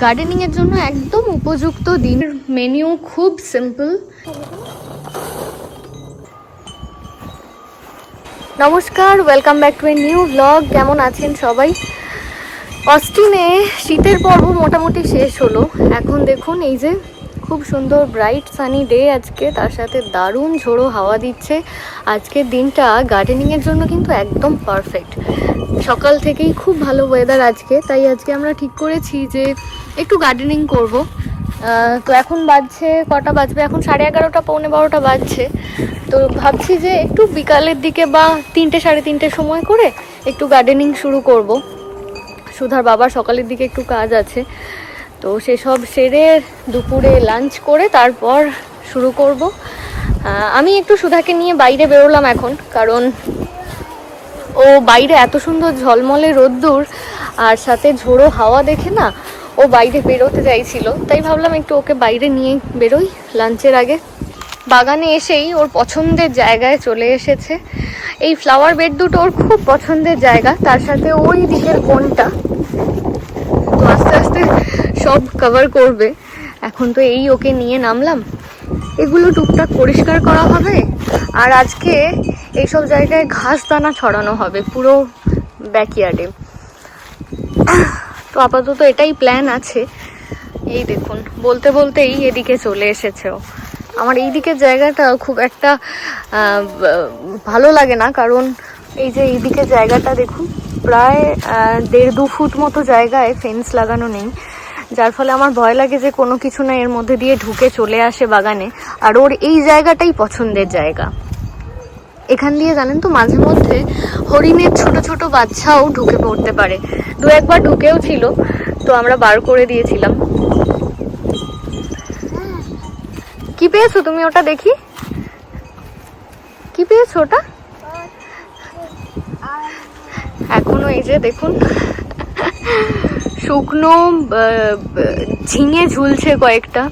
Gardening এর জন্য একদম উপযুক্ত দিন। মেনিউ খুব সিম্পল নমস্কার welcome back to a new blog কেমন আছেন সবাই? অস্টিনে শীতের পর্ব মোটামুটি শেষ হলো। এখন দেখুন এই যে খুব সুন্দর ব্রাইট সানি ডে আজকে। তার সাথে দারুণ ঝোড়ো হাওয়া দিচ্ছে। আজকের দিনটা গার্ডেনিংয়ের জন্য কিন্তু একদম পারফেক্ট সকাল থেকেই খুব ভালো ওয়েদার আজকে। তাই আজকে আমরা ঠিক করেছি যে একটু গার্ডেনিং করব। তো এখন বাজছে কটা বাজবে? এখন সাড়ে এগারোটা, পৌনে বারোটা বাজছে। তো ভাবছি যে একটু বিকালের দিকে বা তিনটে, সাড়ে তিনটের সময় করে একটু গার্ডেনিং শুরু করব। সুধার বাবার সকালের দিকে একটু কাজ আছে। তো সেসব সেরে দুপুরে লাঞ্চ করে তারপর শুরু করব। আমি একটু সুধাকে নিয়ে বাইরে বেরোলাম এখন, কারণ ও বাইরে এত সুন্দর ঝলমলে রোদ্দুর আর সাথে ঝোড়ো হাওয়া দেখে না ও বাইরে বেরোতে চাইছিল। তাই ভাবলাম একটু ওকে বাইরে নিয়ে বেরোই লাঞ্চের আগে। বাগানে এসেই ওর পছন্দের জায়গায় চলে এসেছে। এই ফ্লাওয়ার বেড দুটো ওর খুব পছন্দের জায়গা, তার সাথে ওই দিকের কোনটা তো আস্তে আস্তে সব কভার করবে। এখন তো এই ওকে নিয়ে নামলাম। এগুলো টুকটাক পরিষ্কার করা হবে। আর আজকে এইসব জায়গায় ঘাস দানা ছড়ানো হবে পুরো ব্যাকইয়ার্ডে তো আপাতত এটাই প্ল্যান আছে। এই দেখুন, বলতে বলতেই এদিকে চলে এসেছে ও। আমার এই দিকের জায়গাটা খুব একটা ভালো লাগে না। কারণ এই যে এই দিকের জায়গাটা দেখুন, প্রায় দেড় দু ফুট মতো জায়গায় ফেন্স লাগানো নেই। যার ফলে আমার ভয় লাগে যে কোনো কিছু না এর মধ্যে দিয়ে ঢুকে চলে আসে বাগানে। আর ওর এই জায়গাটাই পছন্দের জায়গা। এখান দিয়ে জানেন তো মাঝে মধ্যে হরিণের ছোট ছোট বাচ্চাও ঢুকে পড়তে পারে। দু একবার ঢুকেও ছিল, তো আমরা বার করে দিয়েছিলাম। কি পেয়েছ তুমি ওটা দেখি? কি পেয়েছ ওটা? এখনও এই যে দেখুন। শুকনো ঝিঙে ঝুলছে কয়েকটা।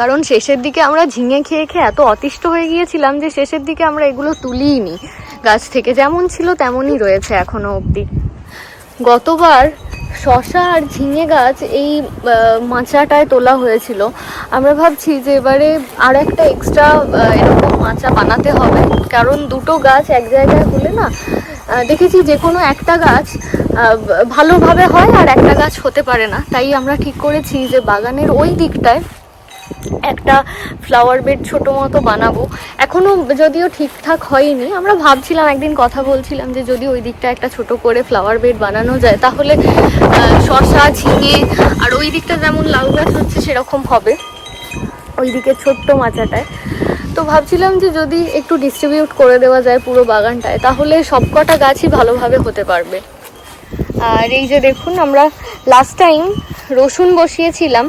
কারণ শেষের দিকে আমরা ঝিঙে খেয়ে খেয়ে এত অতিষ্ঠ হয়ে গিয়েছিলাম যে শেষের দিকে আমরা এগুলো তুলিই নি গাছ থেকে যেমন ছিল তেমনই রয়েছে এখনও অবধি। গতবার শশা আর ঝিঙে গাছ এই মাচাটায় তোলা হয়েছিল। আমরা ভাবছি যে এবারে আর একটা এক্সট্রা এরকম মাচা বানাতে হবে। কারণ দুটো গাছ এক জায়গায় হলে না দেখেছি যে কোনো একটা গাছ ভালোভাবে হয় আর একটা গাছ হতে পারে না। তাই আমরা ঠিক করেছি যে বাগানের ওই দিকটায় একটা ফ্লাওয়ার বেড ছোট মতো বানাবো। এখনও যদিও ঠিকঠাক হয়নি, আমরা ভাবছিলাম, একদিন কথা বলছিলাম যে যদি ওই দিকটা একটা ছোট করে ফ্লাওয়ার বেড বানানো যায়, তাহলে শসা ঝিঙে আর ওই দিকটা যেমন লাউ গাছ হচ্ছে সেরকম হবে, ওই দিকে ছোট্ট মাচাটায়। তো ভাবছিলাম যে যদি একটু ডিস্ট্রিবিউট করে দেওয়া যায় পুরো বাগানটায়, তাহলে সবকটা গাছই ভালোভাবে হতে পারবে। আর এই যে দেখুন, আমরা লাস্ট টাইম রসুন বসিয়েছিলাম।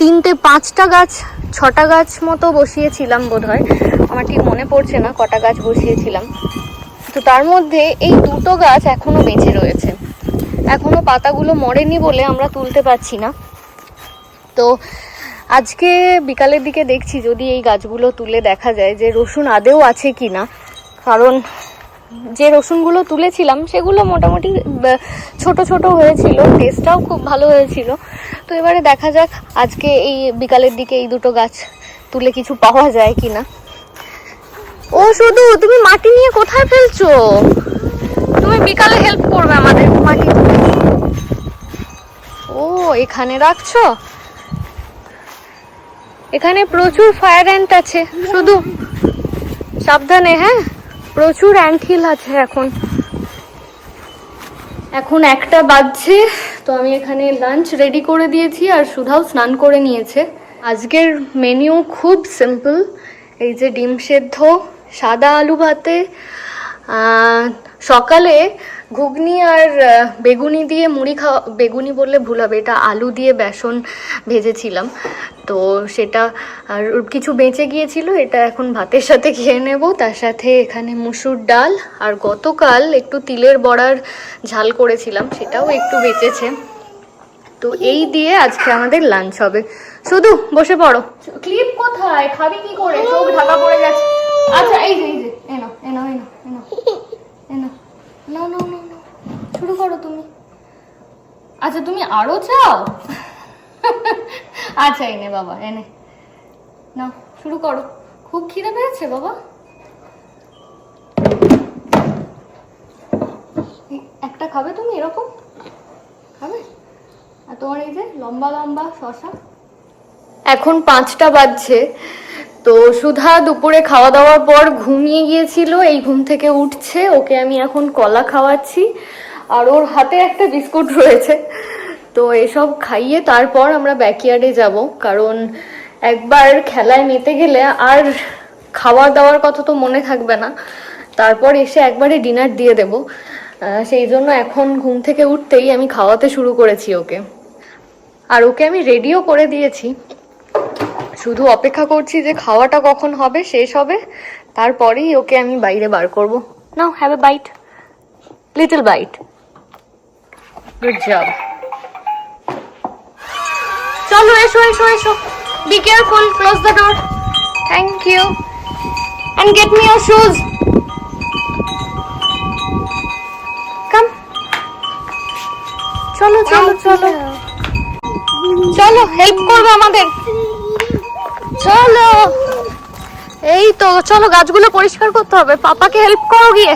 তিনটে পাঁচটা গাছ, ছটা গাছ মতো বসিয়েছিলাম বোধহয়। আমার ঠিক মনে পড়ছে না কটা গাছ বসিয়েছিলাম। তো তার মধ্যে এই দুটো গাছ এখনও বেঁচে রয়েছে। এখনও পাতাগুলো মরেনি বলে আমরা তুলতে পারছি না। তো আজকে বিকালের দিকে দেখছি যদি এই গাছগুলো তুলে দেখা যায় যে রসুন আদেও আছে কি না কারণ যে রসুনগুলো তুলেছিলাম, সেগুলো মোটামুটি ছোট ছোট হয়েছিল টেস্টটাও খুব ভালো হয়েছিল। তো এবারে দেখা যাক, আজকে এই বিকালের দিকে এই দুটো গাছ তুলে কিছু পাওয়া যায় কি না ও শুধু, তুমি মাটি নিয়ে কোথায় ফেলছো? তুমি বিকালে হেল্প করবে আমাদের মাটি ও, এখানে রাখছো? এখানে প্রচুর ফায়ার অ্যান্ট আছে, শুধু সাবধানে হ্যাঁ? প্রচুর অ্যান্টহিল আছে এখন। এখন একটা বাজছে, তো আমি এখানে লাঞ্চ রেডি করে দিয়েছি আর সুধাও স্নান করে নিয়েছে। আজকের মেনিউ খুব সিম্পল এই যে ডিম সেদ্ধ, সাদা আলু ভাতে সকালে ঘুগনি আর বেগুনি দিয়ে মুড়ি খাওয়া, বেগুনি বললে ভুল হবে, এটা আলু দিয়ে বেসন ভেজেছিলাম। তো সেটা আর কিছু বেঁচে গিয়েছিল, এটা এখন ভাতের সাথে খেয়ে নেব। তার সাথে এখানে মুসুর ডাল, আর গতকাল একটু তিলের বড়ার ঝাল করেছিলাম, সেটাও একটু বেঁচেছে। তো এই দিয়ে আজকে আমাদের লাঞ্চ হবে। শুধু, বসে পড়ো। ক্লিপ কোথায়? খাবি কি করে? চোখ ঢাকা পড়ে যাচ্ছে আচ্ছা এই যে এই যে এনো এনো এনো এনো এনো নাও নাও নাও নাও শুরু করো তুমি আচ্ছা তুমি আরও চাও? আচ্ছা এনে বাবা এনে নাও, শুরু করো। খুব খিদে পেয়েছে বাবা। একটা খাবে তুমি এরকম? খাবে? আর তোমার এই যে লম্বা লম্বা শশা। এখন পাঁচটা বাজছে, তো সুধা দুপুরে খাওয়া দাওয়ার পর ঘুমিয়ে গিয়েছিল, এই ঘুম থেকে উঠছে, ওকে আমি এখন কলা খাওয়াচ্ছি। আর ওর হাতে একটা বিস্কুট রয়েছে। তো এসব খাইয়ে তারপর আমরা ব্যাকইয়ার্ডে যাব। কারণ একবার খেলায় মেতে গেলে আর খাওয়া দাওয়ার কথা তো মনে থাকবে না। তারপর এসে একবারে ডিনার দিয়ে দেব। সেই জন্য এখন ঘুম থেকে উঠতেই আমি খাওয়াতে শুরু করেছি ওকে। আর ওকে আমি রেডিও করে দিয়েছি। শুধু অপেক্ষা করছি যে খাওয়াটা কখন হবে, শেষ হবে, তারপরেই ওকে আমি বাইরে বার করব। Now have a bite little bite good job চলো এসো এসো এসো। Be careful close the door thank you and get me your shoes come চলো চলো চলো। চলো হেল্প করবে আমাদের। চলো। এই তো চলো গাছগুলো পরিষ্কার করতে হবে। পাপাকে হেল্প করো গিয়ে।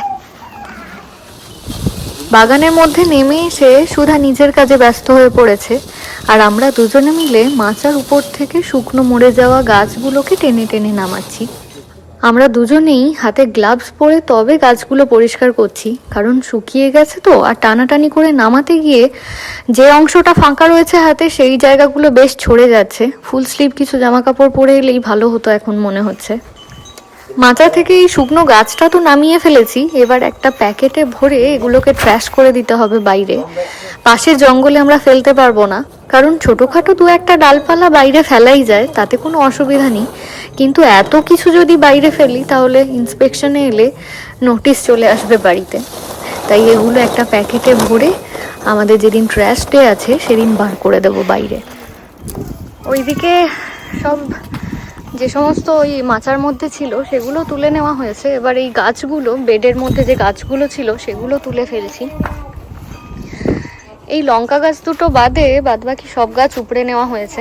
বাগানের মধ্যে নেমে এসে সুধা নিজের কাজে ব্যস্ত হয়ে পড়েছে। আর আমরা দুজনে মিলে মাচার উপর থেকে শুকনো মরে যাওয়া গাছগুলোকে টেনে টেনে নামাচ্ছি। আমরা দুজনেই হাতে গ্লাভস পরে তবে গাছগুলো পরিষ্কার করছি, কারণ শুকিয়ে গেছে তো, আর টানাটানি করে নামাতে গিয়ে যে অংশটা ফাঁকা রয়েছে হাতে সেই জায়গাগুলো বেশ ছড়ে যাচ্ছে। ফুল স্লিভ কিছু জামা কাপড় পরে এলেই ভালো হতো এখন মনে হচ্ছে। মাচা থেকে এই শুকনো গাছটা তো নামিয়ে ফেলেছি। এবার একটা প্যাকেটে ভরে এগুলোকে ট্র্যাশ করে দিতে হবে বাইরে। পাশের জঙ্গলে আমরা ফেলতে পারব না। কারণ ছোটোখাটো দু একটা ডালপালা বাইরে ফেলাই যায়, তাতে কোনো অসুবিধা নেই। কিন্তু এত কিছু যদি বাইরে ফেলি, তাহলে ইন্সপেকশনে এলে নোটিশ চলে আসবে বাড়িতে। তাই এগুলো একটা প্যাকেটে ভরে আমাদের যেদিন ট্র্যাশ ডে আছে, সেদিন বার করে দেবো বাইরে। ওইদিকে সব যে সমস্ত ওই মাচার মধ্যে ছিল, সেগুলো তুলে নেওয়া হয়েছে। এবার এই গাছগুলো, বেডের মধ্যে যে গাছগুলো ছিল, সেগুলো তুলে ফেলছি। এই লঙ্কা গাছ দুটো বাদে বাদবাকি সব গাছ উপড়ে নেওয়া হয়েছে।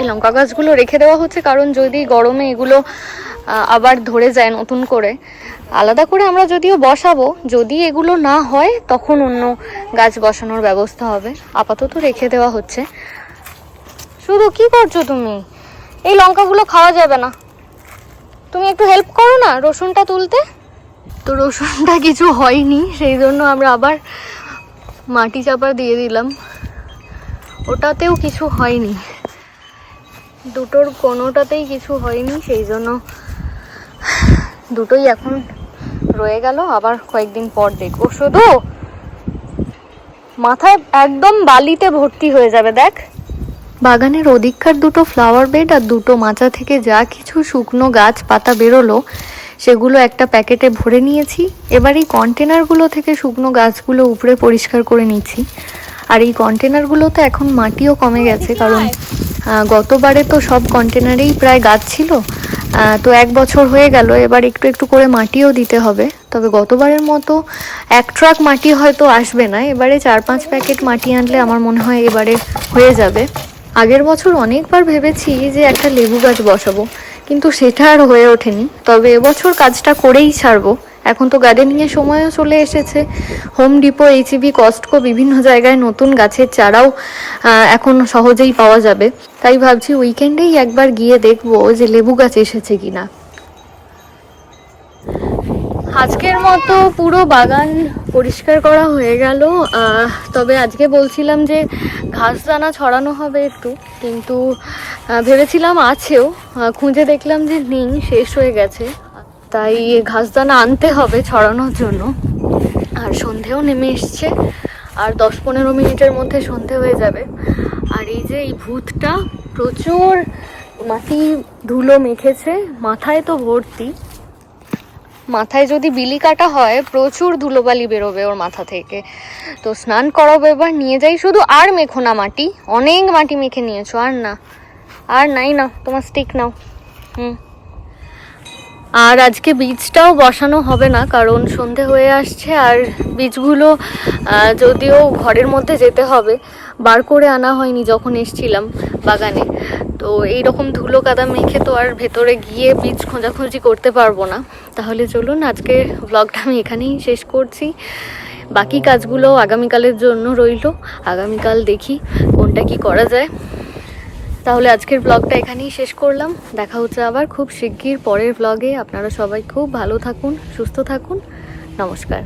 এই লঙ্কা গাছগুলো রেখে দেওয়া হচ্ছে কারণ যদি গরমে এগুলো আবার ধরে যায় নতুন করে। আলাদা করে আমরা যদিও বসাবো, যদি এগুলো না হয়, তখন অন্য গাছ বসানোর ব্যবস্থা হবে। আপাতত রেখে দেওয়া হচ্ছে। শুধু কি করছ তুমি? এই লঙ্কাগুলো খাওয়া যাবে না। তুমি একটু হেল্প করো না রসুনটা তুলতে। তো রসুনটা কিছু হয়নি, সেই জন্য আমরা আবার মাটি চাপা দিয়ে দিলাম। ওটাতেও কিছু হয়নি। দুটোর কোনোটাতেই কিছু হয়নি, সেই জন্য দুটোই এখন রয়ে গেল। আবার কয়েকদিন পর দেখব। শুধু মাথায় একদম বালিতে ভর্তি হয়ে যাবে, দেখ। বাগানের অধিককার দুটো ফ্লাওয়ার বেড আর দুটো মাচা থেকে যা কিছু শুকনো গাছ পাতা বেরোলো, সেগুলো একটা প্যাকেটে ভরে নিয়েছি। এবার এই কন্টেনারগুলো থেকে শুকনো গাছগুলো উপরে পরিষ্কার করে নিচ্ছি। আর এই কন্টেনারগুলোতে এখন মাটিও কমে গেছে, কারণ গতবারে তো সব কন্টেনারেই প্রায় গাছ ছিল। তো এক বছর হয়ে গেল, এবার একটু একটু করে মাটিও দিতে হবে। তবে গতবারের মতো এক ট্রাক মাটি হয়তো আসবে না, এবারে চার পাঁচ প্যাকেট মাটি আনলে আমার মনে হয় এবারে হয়ে যাবে। আগের বছর অনেকবার ভেবেছি যে একটা লেবু গাছ বসাবো, কিন্তু সেটা আর হয়ে ওঠেনি। তবে এবছর কাজটা করেই ছাড়বো। এখন তো গার্ডেনিংয়ের সময়ও চলে এসেছে। হোম ডিপো এইচিবি কস্টকো বিভিন্ন জায়গায় নতুন গাছের চারাও এখন সহজেই পাওয়া যাবে। তাই ভাবছি উইকেন্ডেই একবার গিয়ে দেখব যে লেবু গাছ এসেছে কিনা। আজকের মতো পুরো বাগান পরিষ্কার করা হয়ে গেল। তবে আজকে বলছিলাম যে ঘাস দানা ছড়ানো হবে একটু, কিন্তু ভেবেছিলাম আছেও। খুঁজে দেখলাম যে নেই, শেষ হয়ে গেছে। তাই ঘাস দানা আনতে হবে ছড়ানোর জন্য। আর সন্ধেও নেমে এসছে। আর দশ পনেরো মিনিটের মধ্যে সন্ধে হয়ে যাবে। আর এই যে এই ভূতটা প্রচুর মাটি ধুলো মেখেছে, মাথায় তো ভর্তি। মাথায় যদি বিলি কাটা হয়, প্রচুর ধুলোবালি বেরোবে ওর মাথা থেকে। তো স্নান করাবো এবার, নিয়ে যাই শুধু আর মেখো না মাটি। অনেক মাটি মেখে নিয়েছো, আর না। আর নাই না, তোমার স্টিক নাও। হুম। আর আজকে বীজটাও বসানো হবে না, কারণ সন্ধে হয়ে আসছে, আর বীজগুলো যদিও ঘরের মধ্যে যেতে হবে। বার করে আনা হয়নি যখন এসছিলাম। বাগানে। তো এই রকম ধুলো কাদা মেখে তো আর ভেতরে গিয়ে বীজ খোঁজাখুঁজি করতে পারব না। তাহলে চলুন আজকে ব্লগটা আমি এখানেই শেষ করছি। বাকি কাজগুলো আগামীকালের জন্য রইল। আগামীকাল দেখি কোনটা কি করা যায়। তাহলে আজকের ব্লগটা এখানেই শেষ করলাম। দেখা হচ্ছে আবার খুব শিগগির পরের ব্লগে আপনারা সবাই খুব ভালো থাকুন, সুস্থ থাকুন। নমস্কার।